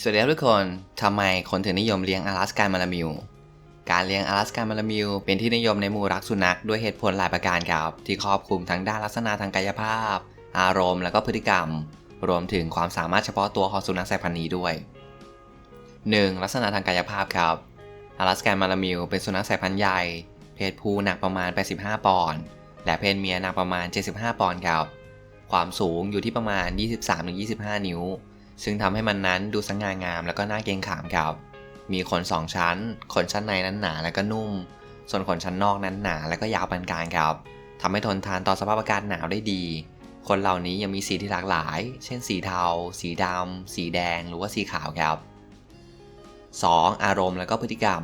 สวัสดีครับทุกคนทำไมคนถึงนิยมเลี้ยง阿拉斯กันมาลามิว การเลี้ยง阿拉斯กันมาลามิว เป็นที่นิยมในหมู่รักสุนัขด้วยเหตุผลหลายประการครับ ที่ครอบคลุมทั้งด้านลักษณะทางกายภาพ อารมณ์ และก็พฤติกรรม รวมถึงความสามารถเฉพาะตัวของสุนัขสายพันธุ์นี้ด้วย 1. ลักษณะทางกายภาพครับ阿拉斯กันมาลามิวเป็นสุนัขสายพันธุ์ใหญ่ เพศผู้หนักประมาณ 85 ปอนด์ และเพศเมียหนักประมาณ 75 ปอนด์ครับ ความสูงอยู่ที่ประมาณ 23-25 นิ้ว ซึ่งทำให้มันนั้นดูสง่างามแล้วก็น่าเกรงขามครับ มีขนสองชั้น ขนชั้นในนั้นหนาและก็นุ่ม ส่วนขนชั้นนอกนั้นหนาและก็ยาวปานกลางครับ ทำให้ทนทานต่อสภาพอากาศหนาวได้ดี คนเหล่านี้ยังมีสีที่หลากหลาย เช่นสีเทา สีดำ สีแดง หรือว่าสีขาวครับ 2. อารมณ์และก็พฤติกรรม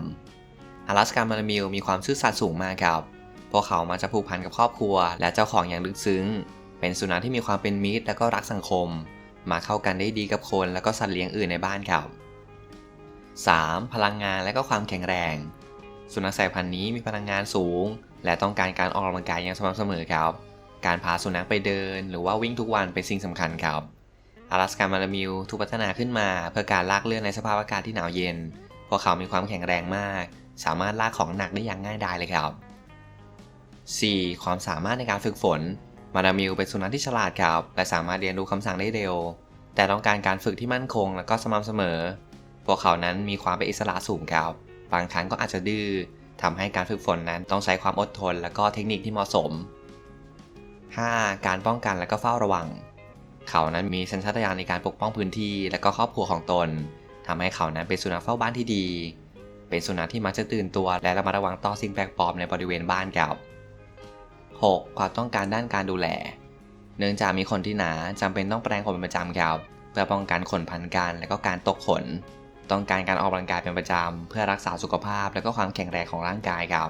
อลาสกามาลามิลมีความซื่อสัตย์สูงมากครับ พวกเขามาจะผูกพันกับครอบครัว และเจ้าของอย่างลึกซึ้ง เป็นสุนัขที่มีความเป็นมิตรและก็รักสังคม มาเข้ากันได้ดีกับคนแล้วก็สัตว์เลี้ยงอื่นในบ้านครับ 3. พลังงานและก็ความแข็งแรง สุนัขสายพันธุ์นี้มีพลังงานสูง และต้องการการออกกำลังกายอย่างสม่ำเสมอครับ การพาสุนัขไปเดิน หรือว่าวิ่งทุกวันเป็นสิ่งสำคัญครับอ阿าสกามารามิวถูกพัฒนาขึ้นมา เพื่อการลากเลื่อนในสภาพอากาศที่หนาวเย็น พวกเขามีความแข็งแรงมาก สามารถลากของหนักได้อย่างง่ายดายเลยครับ 4. ความสามารถในการฝึกฝน มาดามิวเป็นสุนัขที่ฉลาดครับ และสามารถเรียนรู้คำสั่งได้เร็ว แต่ต้องการการฝึกที่มั่นคงและก็สม่ำเสมอ พวกเขานั้นมีความเป็นอิสระสูงครับ บางครั้งก็อาจจะดื้อทำให้การฝึกฝนนั้นต้องใช้ความอดทน และก็เทคนิคที่เหมาะสม 5. การป้องกันและก็เฝ้าระวัง เขานั้นมีสัญชาตญาณในการปกป้องพื้นที่ และก็ครอบครัวของตนทำให้เขานั้นเป็นสุนัขเฝ้าบ้านที่ดี เป็นสุนัขที่มักจะตื่นตัว และระมัดระวังต่อสิ่งแปลกปลอมในบริเวณบ้านครับ 6. ความต้องการด้านการดูแล เนื่องจากมีคนที่หนาจำเป็นต้องแปรงขนเป็นประจำครับ เพื่อป้องกันขนพันกันและก็การตกขน ต้องการการออกกำลังกายเป็นประจำเพื่อรักษาสุขภาพและก็ความแข็งแรงของร่างกายครับ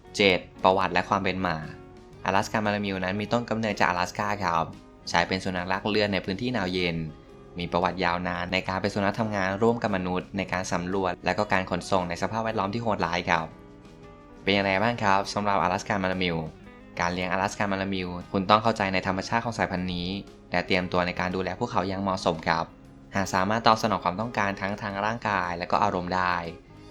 7. ประวัติและความเป็นมาอาลาสกามารามิวนั้นมีต้นกำเนิดจากอลาสกาครับใช้เป็นสุนัขลักเลือดในพื้นที่หนาวเย็น มีประวัติยาวนานในการเป็นสุนัขทำงานร่วมกับมนุษย์ในการสำรวจ และก็การขนส่งในสภาพแวดล้อมที่โหดร้ายครับ เป็นอย่างไรบ้างครับสำหรับอาลาสกามารามิว การเลี้ยงอลาสกามารามิว คุณต้องเข้าใจในธรรมชาติของสายพันธุ์นี้ และเตรียมตัวในการดูแลพวกเขาอย่างเหมาะสมครับ หากสามารถตอบสนองความต้องการทั้งทางร่างกายและก็อารมณ์ได้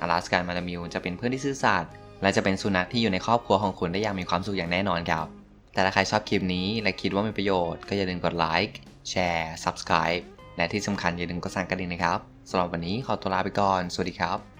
อลาสกามารามิวจะเป็นเพื่อนที่ซื่อสัตย์และจะเป็นสุนัขที่อยู่ในครอบครัวของคุณได้อย่างมีความสุขอย่างแน่นอนครับ แต่ถ้าใครชอบคลิปนี้และคิดว่ามีประโยชน์ก็อย่าลืมกดไลค์แชร์ subscribe และที่สำคัญอย่าลืมกดสั่นกระดิ่งนะครับสำหรับวันนี้ขอตัวลาไปก่อน สวัสดีครับ